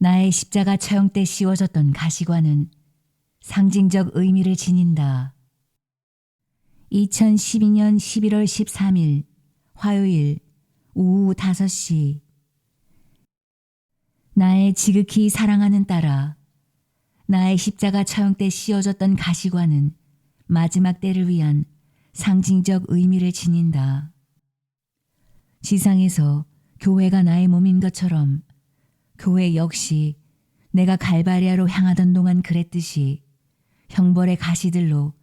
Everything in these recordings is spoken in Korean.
나의 십자가 처형 때 씌워졌던 가시관은 상징적 의미를 지닌다. 2012년 11월 13일 화요일 오후 5시 나의 지극히 사랑하는 딸아 나의 십자가 처형 때 씌워졌던 가시관은 마지막 때를 위한 상징적 의미를 지닌다. 지상에서 교회가 나의 몸인 것처럼 교회 역시 내가 갈바리아로 향하던 동안 그랬듯이 형벌의 가시들로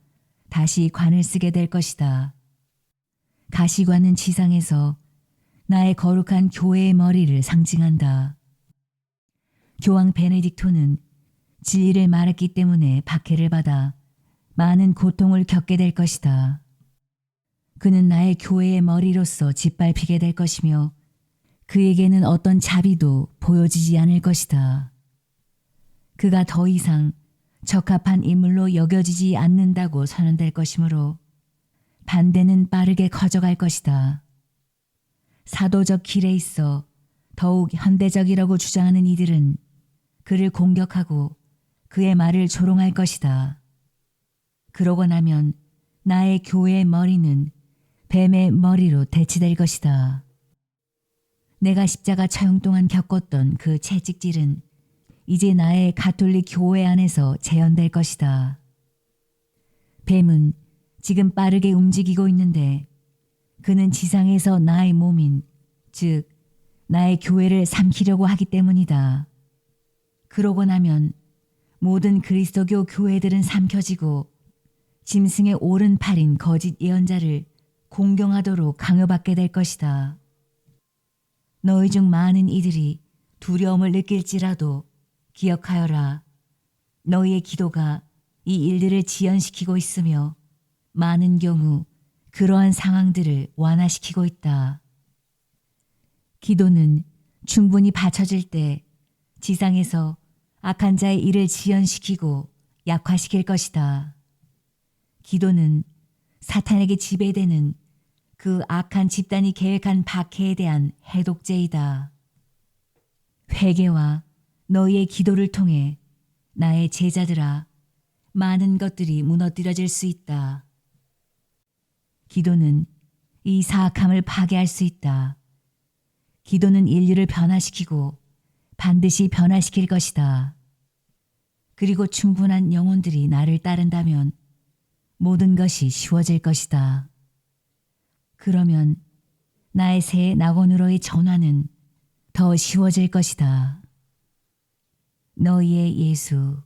다시 관을 쓰게 될 것이다. 가시관은 지상에서 나의 거룩한 교회의 머리를 상징한다. 교황 베네딕토는 진리를 말했기 때문에 박해를 받아 많은 고통을 겪게 될 것이다. 그는 나의 교회의 머리로서 짓밟히게 될 것이며 그에게는 어떤 자비도 보여지지 않을 것이다. 그가 더 이상 적합한 인물로 여겨지지 않는다고 선언될 것이므로 반대는 빠르게 커져갈 것이다. 사도적 길에 있어 더욱 현대적이라고 주장하는 이들은 그를 공격하고 그의 말을 조롱할 것이다. 그러고 나면 나의 교회의 머리는 뱀의 머리로 대치될 것이다. 내가 십자가 처형 동안 겪었던 그 채찍질은 이제 나의 가톨릭 교회 안에서 재현될 것이다. 뱀은 지금 빠르게 움직이고 있는데 그는 지상에서 나의 몸인, 즉, 나의 교회를 삼키려고 하기 때문이다. 그러고 나면 모든 그리스도교 교회들은 삼켜지고 짐승의 오른팔인 거짓 예언자를 공경하도록 강요받게 될 것이다. 너희 중 많은 이들이 두려움을 느낄지라도 기억하여라. 너희의 기도가 이 일들을 지연시키고 있으며 많은 경우 그러한 상황들을 완화시키고 있다. 기도는 충분히 받쳐질 때 지상에서 악한 자의 일을 지연시키고 약화시킬 것이다. 기도는 사탄에게 지배되는 그 악한 집단이 계획한 박해에 대한 해독제이다. 회개와 너희의 기도를 통해 나의 제자들아 많은 것들이 무너뜨려질 수 있다. 기도는 이 사악함을 파괴할 수 있다. 기도는 인류를 변화시키고 반드시 변화시킬 것이다. 그리고 충분한 영혼들이 나를 따른다면 모든 것이 쉬워질 것이다. 그러면 나의 새 낙원으로의 전환은 더 쉬워질 것이다. 너희의 예수